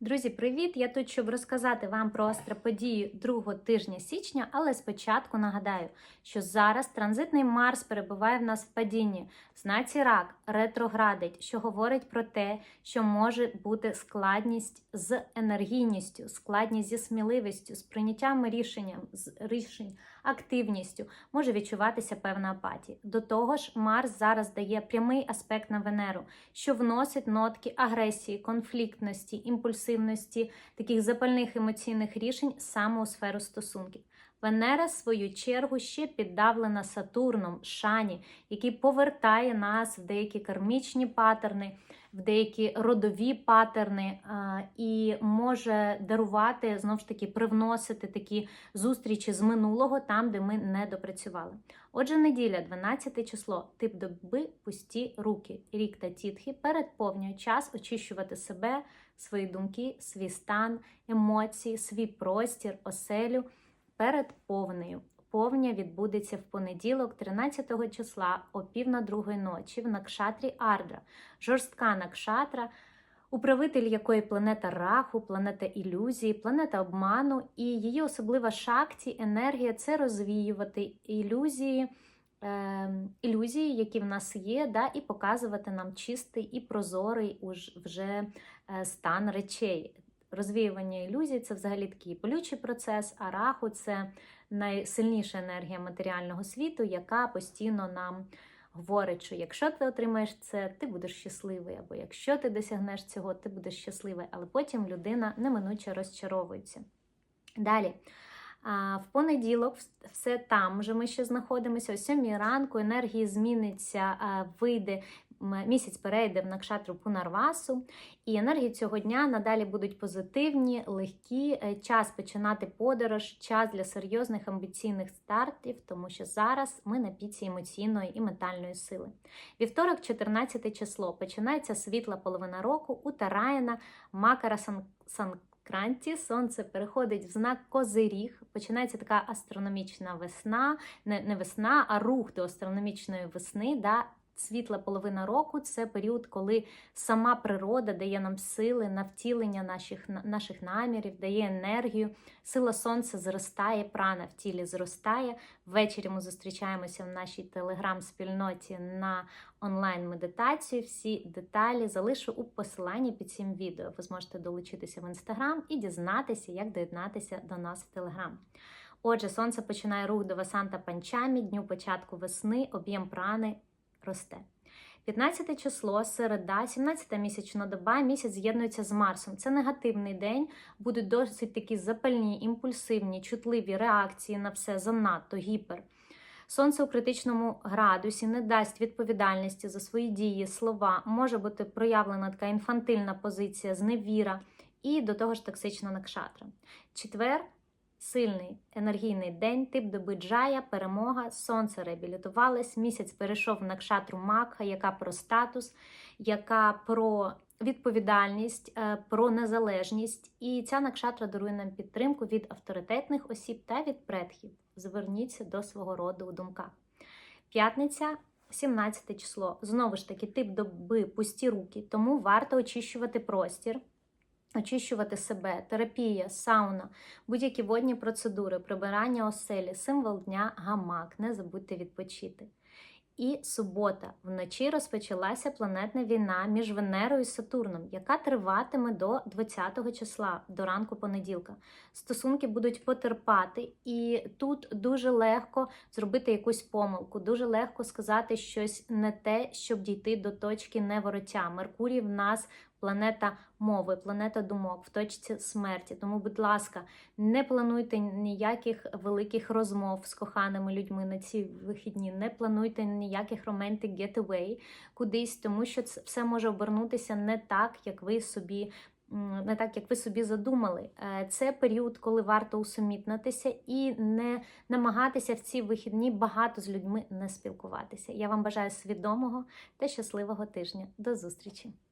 Друзі, привіт! Я тут, щоб розказати вам про астроподію другого тижня січня, але спочатку нагадаю, що зараз транзитний Марс перебуває в нас в падінні. Знаці рак ретроградить, що говорить про те, що може бути складність з енергійністю, складність зі сміливістю, з прийняттям рішенням, з рішень, активністю, може відчуватися певна апатія. До того ж, Марс зараз дає прямий аспект на Венеру, що вносить нотки агресії, конфліктності, імпульсивності, таких запальних емоційних рішень саме у сферу стосунків. Венера, в свою чергу, ще піддавлена Сатурном, Шані, який повертає нас в деякі кармічні патерни, в деякі родові патерни, а, і може дарувати, знову ж таки, привносити такі зустрічі з минулого там, де ми не допрацювали. Отже, неділя, 12 число, тип доби, пусті руки. Рік та тітхи передповнює час очищувати себе, свої думки, свій стан, емоції, свій простір, оселю перед повнею. Повня відбудеться в понеділок, 13 числа, о пів на другої ночі, в Накшатрі Ардра. Жорстка Накшатра, управитель якої планета Раху, планета ілюзії, планета обману, і її особлива шакті, енергія це розвіювати ілюзії. е, Ілюзії, які в нас є, да, і показувати нам чистий і прозорий вже е, стан речей. Розвіювання ілюзій це взагалі такий болючий процес, а раху це найсильніша енергія матеріального світу, яка постійно нам говорить, що якщо ти отримаєш це, ти будеш щасливий, або якщо ти досягнеш цього, ти будеш щасливий. Але потім людина неминуче розчаровується. Далі. В понеділок все там вже ми ще знаходимося. О 7 ранку енергії зміниться, вийде місяць перейде в накшатру Пунарвасу, і енергії цього дня надалі будуть позитивні, легкі. Е, Час починати подорож, час для серйозних амбіційних стартів, тому що зараз ми на піці емоційної і ментальної сили. Вівторок, 14 число, починається світла половина року у Тараїна Макара Сан. Санкранті сонце переходить в знак Козиріг. Починається така астрономічна весна, не, не весна, а рух до астрономічної весни. Да? Світла половина року це період, коли сама природа дає нам сили на втілення наших, наших намірів, дає енергію. Сила сонця зростає, прана в тілі зростає. Ввечері ми зустрічаємося в нашій телеграм-спільноті на онлайн-медитацію. Всі деталі залишу у посиланні під цим відео. Ви зможете долучитися в інстаграм і дізнатися, як доєднатися до нас в телеграм. Отже, сонце починає рух до Васанта Панчамі, дню початку весни, об'єм прани росте. 15 число, середа, 17 місячна доба, місяць з'єднується з Марсом. Це негативний день, будуть досить такі запальні, імпульсивні, чутливі реакції на все занадто гіпер. Сонце у критичному градусі не дасть відповідальності за свої дії, слова, може бути проявлена така інфантильна позиція, зневіра і до того ж токсична накшатра. Четвер сильний енергійний день, тип доби джая, перемога, сонце реабілітувалось, місяць перейшов в накшатру Макха, яка про статус, яка про відповідальність, е, про незалежність. І ця накшатра дарує нам підтримку від авторитетних осіб та від предків. Зверніться до свого роду у думках. П'ятниця. 17 число. Знову ж таки, тип доби пусті руки, тому варто очищувати простір, очищувати себе, терапія, сауна, будь-які водні процедури, прибирання оселі, символ дня гамак. Не забудьте відпочити. І субота вночі розпочалася планетна війна між Венерою і Сатурном, яка триватиме до 20 числа, до ранку понеділка. Стосунки будуть потерпати, і тут дуже легко зробити якусь помилку, дуже легко сказати щось не те, щоб дійти до точки невороття. Меркурій в нас планета мови, планета думок в точці смерті. Тому, будь ласка, не плануйте ніяких великих розмов з коханими людьми на ці вихідні, не плануйте ніяких romantic getaway кудись, тому що це все може обернутися не так, як ви собі. Не так, як ви собі задумали, Е, це період, коли варто усамітнитися і не намагатися в ці вихідні багато з людьми не спілкуватися. Я вам бажаю свідомого та щасливого тижня. До зустрічі!